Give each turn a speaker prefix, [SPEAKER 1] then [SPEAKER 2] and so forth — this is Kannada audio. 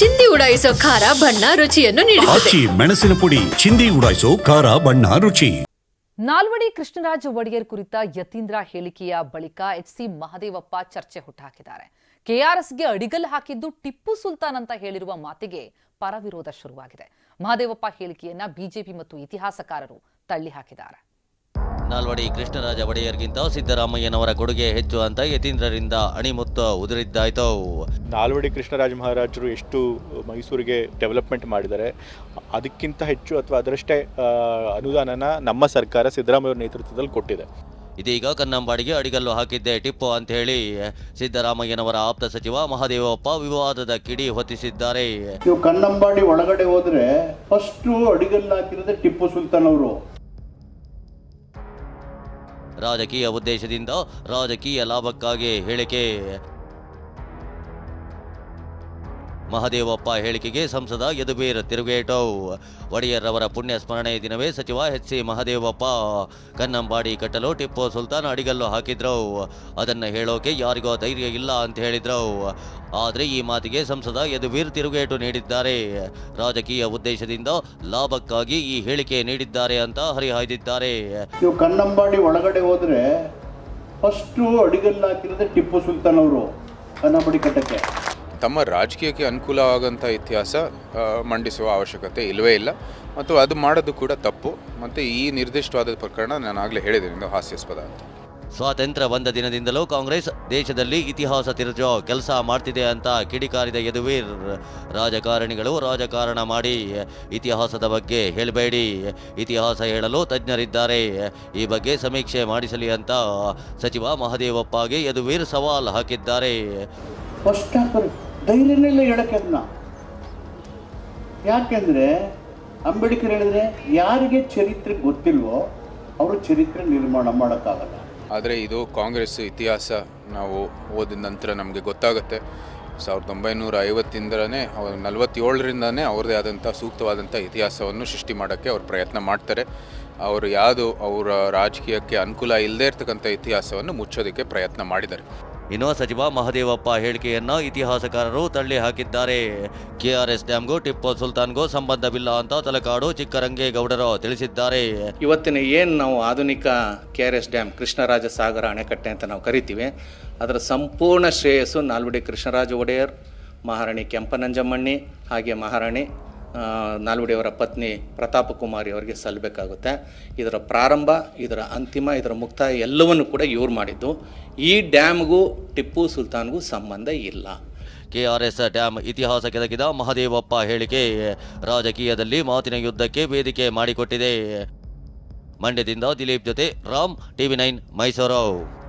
[SPEAKER 1] ಚಿಂದಿ ಉಡಾಯಿಸೋ ಖಾರ ಬಣ್ಣ ರುಚಿಯನ್ನು ನೀಡುತ್ತದೆ.
[SPEAKER 2] ಆಚಿ ಮೆಣಸಿನ ಪುಡಿ ಚಿಂದಿ ಉಡಾಯಿಸೋ ಖಾರ ಬಣ್ಣ ರುಚಿ.
[SPEAKER 3] ನಾಲ್ವಡಿ ಕೃಷ್ಣರಾಜ ಒಡೆಯರ್ ಕುರಿತ ಯತೀಂದ್ರ ಹೇಳಿಕೆಯ ಬಳಿಕ ಎಚ್ ಸಿ ಮಹದೇವಪ್ಪ ಚರ್ಚೆ ಹುಟ್ಟುಹಾಕಿದ್ದಾರೆ ಕೆಆರ್ಎಸ್ಗೆ ಅಡಿಗಲ್ ಹಾಕಿದ್ದು ಟಿಪ್ಪು ಸುಲ್ತಾನ್ ಅಂತ ಹೇಳಿರುವ ಮಾತಿಗೆ ಪರವಿರೋಧ ಶುರುವಾಗಿದೆ. ಮಹದೇವಪ್ಪ ಹೇಳಿಕೆಯನ್ನ ಬಿಜೆಪಿ ಮತ್ತು ಇತಿಹಾಸಕಾರರು ತಳ್ಳಿ ಹಾಕಿದ್ದಾರೆ
[SPEAKER 4] ನಾಲ್ವಡಿ ಕೃಷ್ಣರಾಜ ಒಡೆಯರ್ಗಿಂತ ಸಿದ್ದರಾಮಯ್ಯನವರ ಕೊಡುಗೆ ಹೆಚ್ಚು ಅಂತ ಯತೀಂದ್ರರಿಂದ ಅಣಿಮುತ್ತ ಉದುರಿದ್ದಾಯ್ತು.
[SPEAKER 5] ನಾಲ್ವಡಿ ಕೃಷ್ಣರಾಜ ಮಹಾರಾಜರು ಎಷ್ಟು ಮೈಸೂರಿಗೆ ಡೆವಲಪ್ಮೆಂಟ್ ಮಾಡಿದ್ದಾರೆ ಅದಕ್ಕಿಂತ ಹೆಚ್ಚು ಅಥವಾ ಅದರಷ್ಟೇ ಅನುದಾನನ ನಮ್ಮ ಸರ್ಕಾರ ಸಿದ್ದರಾಮಯ್ಯ ನೇತೃತ್ವದಲ್ಲಿ ಕೊಟ್ಟಿದೆ.
[SPEAKER 4] ಇದೀಗ ಕನ್ನಂಬಾಡಿಗೆ ಅಡಿಗಲ್ಲು ಹಾಕಿದ್ದೆ ಟಿಪ್ಪು ಅಂತ ಹೇಳಿ ಸಿದ್ದರಾಮಯ್ಯನವರ ಆಪ್ತ ಸಚಿವ ಮಹಾದೇವಪ್ಪ ವಿವಾದದ ಕಿಡಿ ಹೊತ್ತಿಸಿದ್ದಾರೆ.
[SPEAKER 6] ನೀವು ಕನ್ನಂಬಾಡಿ ಒಳಗಡೆ ಹೋದ್ರೆ ಫಸ್ಟ್ ಅಡಿಗಲ್ಲು ಹಾಕಿರೋದೇ ಟಿಪ್ಪು ಸುಲ್ತಾನ್ ಅವರು
[SPEAKER 4] ರಾಜಕೀಯ ಉದ್ದೇಶದಿಂದ ರಾಜಕೀಯ ಲಾಭಕ್ಕಾಗಿ ಹೇಳಿಕೆ. ಮಹದೇವಪ್ಪ ಹೇಳಿಕೆಗೆ ಸಂಸದ ಯದುಬೀರ್ ತಿರುಗೇಟು. ಒಡೆಯರ್ರವರ ಪುಣ್ಯ ಸ್ಮರಣೆ ದಿನವೇ ಸಚಿವ ಎಚ್ ಸಿ ಮಹದೇವಪ್ಪ. ಕನ್ನಂಬಾಡಿ ಕಟ್ಟಲು ಟಿಪ್ಪು ಸುಲ್ತಾನ್ ಅಡಿಗಲ್ಲು ಹಾಕಿದ್ರು. ಅದನ್ನು ಹೇಳೋಕೆ ಯಾರಿಗೋ ಧೈರ್ಯ ಇಲ್ಲ ಅಂತ ಹೇಳಿದ್ರು. ಆದರೆ ಈ ಮಾತಿಗೆ ಸಂಸದ ಯದುವೀರ್ ತಿರುಗೇಟು ನೀಡಿದ್ದಾರೆ. ರಾಜಕೀಯ ಉದ್ದೇಶದಿಂದ ಲಾಭಕ್ಕಾಗಿ ಈ ಹೇಳಿಕೆ ನೀಡಿದ್ದಾರೆ ಅಂತ ಹರಿಹಾಯ್ದಿದ್ದಾರೆ.
[SPEAKER 6] ನೀವು ಕನ್ನಂಬಾಡಿ ಒಳಗಡೆ ಹೋದ್ರೆ ಫಸ್ಟು ಅಡಿಗಲ್ಲು ಹಾಕಿರೋದೇ ಟಿಪ್ಪು ಸುಲ್ತಾನ್ ಅವರು, ಕನ್ನಂಬಾಡಿ ಕಟ್ಟಕ್ಕೆ.
[SPEAKER 7] ತಮ್ಮ ರಾಜಕೀಯಕ್ಕೆ ಅನುಕೂಲವಾಗುವಂಥ ಇತಿಹಾಸ ಮಂಡಿಸುವ ಅವಶ್ಯಕತೆ ಇಲ್ಲವೇ ಇಲ್ಲ. ಮತ್ತು ಅದು ಮಾಡೋದು ಕೂಡ ತಪ್ಪು. ಮತ್ತು ಈ ನಿರ್ದಿಷ್ಟವಾದ ಪ್ರಕರಣ ನಾನು ಆಗಲೇ ಹೇಳಿದ್ದೀನಿ ಇದು ಹಾಸ್ಯಾಸ್ಪದ ಅಂತ.
[SPEAKER 4] ಸ್ವಾತಂತ್ರ್ಯ ಬಂದ ದಿನದಿಂದಲೂ ಕಾಂಗ್ರೆಸ್ ದೇಶದಲ್ಲಿ ಇತಿಹಾಸ ತಿರುಚೋ ಕೆಲಸ ಮಾಡ್ತಿದೆ ಅಂತ ಕಿಡಿಕಾರಿದ ಯದುವೀರ್ ರಾಜಕಾರಣಿಗಳು ರಾಜಕಾರಣ ಮಾಡಿ ಇತಿಹಾಸದ ಬಗ್ಗೆ ಹೇಳಬೇಡಿ ಇತಿಹಾಸ ಹೇಳಲು ತಜ್ಞರಿದ್ದಾರೆ ಈ ಬಗ್ಗೆ ಸಮೀಕ್ಷೆ ಮಾಡಿಸಲಿ ಅಂತ ಸಚಿವ ಮಹದೇವಪ್ಪಗೆ ಯದುವೀರ್ ಸವಾಲ್ ಹಾಕಿದ್ದಾರೆ.
[SPEAKER 6] ಫಸ್ಟ್ ಹಾಕೋರು ಧೈರ್ಯನೇ ಇಲ್ಲ ಹೇಳಕ್ಕೆ ಅದನ್ನ ಯಾಕೆಂದ್ರೆ ಅಂಬೇಡ್ಕರ್ ಹೇಳಿದ್ರೆ ಯಾರಿಗೆ ಚರಿತ್ರೆ ಗೊತ್ತಿಲ್ವೋ ಅವರು ಚರಿತ್ರೆ ನಿರ್ಮಾಣ ಮಾಡೋಕ್ಕಾಗಲ್ಲ.
[SPEAKER 7] ಆದರೆ ಇದು ಕಾಂಗ್ರೆಸ್ ಇತಿಹಾಸ ನಾವು ಓದಿದ ನಂತರ ನಮಗೆ ಗೊತ್ತಾಗುತ್ತೆ. ಸಾವಿರದ ಒಂಬೈನೂರ ಐವತ್ತಿಂದಲೇ ಅವ್ರು ನಲವತ್ತೇಳರಿಂದನೇ ಅವ್ರದ್ದೇ ಆದಂಥ ಸೂಕ್ತವಾದಂಥ ಇತಿಹಾಸವನ್ನು ಸೃಷ್ಟಿ ಮಾಡೋಕ್ಕೆ ಅವ್ರು ಪ್ರಯತ್ನ ಮಾಡ್ತಾರೆ. ಅವರು ಯಾವುದು ಅವರ ರಾಜಕೀಯಕ್ಕೆ ಅನುಕೂಲ ಇಲ್ಲದೇ ಇರ್ತಕ್ಕಂಥ ಇತಿಹಾಸವನ್ನು ಮುಚ್ಚೋದಕ್ಕೆ ಪ್ರಯತ್ನ ಮಾಡಿದ್ದಾರೆ.
[SPEAKER 4] ಇನ್ನು ಸಚಿವ ಮಹದೇವಪ್ಪ ಹೇಳಿಕೆಯನ್ನು ಇತಿಹಾಸಕಾರರು ತಳ್ಳಿ ಹಾಕಿದ್ದಾರೆ. ಕೆಆರ್ಎಸ್ ಡ್ಯಾಮ್ಗೂ ಟಿಪ್ಪು ಸುಲ್ತಾನ್ಗೂ ಸಂಬಂಧವಿಲ್ಲ ಅಂತ ತಲಕಾಡು ಚಿಕ್ಕರಂಗೇಗೌಡರು ತಿಳಿಸಿದ್ದಾರೆ.
[SPEAKER 8] ಇವತ್ತಿನ ಏನು ನಾವು ಆಧುನಿಕ K R S dam Krishnaraja Sagara ಅಣೆಕಟ್ಟೆ ಅಂತ ನಾವು ಕರಿತೀವಿ ಅದರ ಸಂಪೂರ್ಣ ಶ್ರೇಯಸ್ಸು ನಾಲ್ವಡಿ ಕೃಷ್ಣರಾಜ ಒಡೆಯರ್ ಮಹಾರಾಣಿ ಕೆಂಪನಂಜಮ್ಮಣ್ಣಿ ಹಾಗೆ ಮಹಾರಾಣಿ ನಾಲ್ವಡಿಯವರ ಪತ್ನಿ ಪ್ರತಾಪ ಕುಮಾರಿ ಅವರಿಗೆ ಸಲ್ಲಬೇಕಾಗುತ್ತೆ ಇದರ ಪ್ರಾರಂಭ, ಇದರ ಅಂತಿಮ, ಇದರ ಮುಕ್ತಾಯ ಎಲ್ಲವನ್ನು ಕೂಡ ಇವ್ರು ಮಾಡಿದ್ದು. ಈ ಡ್ಯಾಮ್ಗೂ ಟಿಪ್ಪು ಸುಲ್ತಾನ್ಗೂ ಸಂಬಂಧ ಇಲ್ಲ.
[SPEAKER 4] ಕೆ ಆರ್ ಎಸ್ ಡ್ಯಾಮ್ ಇತಿಹಾಸ ಕೆದಕಿದ ಮಹದೇವಪ್ಪ ಹೇಳಿಕೆ ರಾಜಕೀಯದಲ್ಲಿ ಮಾತಿನ ಯುದ್ಧಕ್ಕೆ ವೇದಿಕೆ ಮಾಡಿಕೊಟ್ಟಿದೆ. ಮಂಡ್ಯದಿಂದ ದಿಲೀಪ್ ಜೊತೆ ರಾಮ್, ಟಿವಿ ನೈನ್, ಮೈಸೂರು.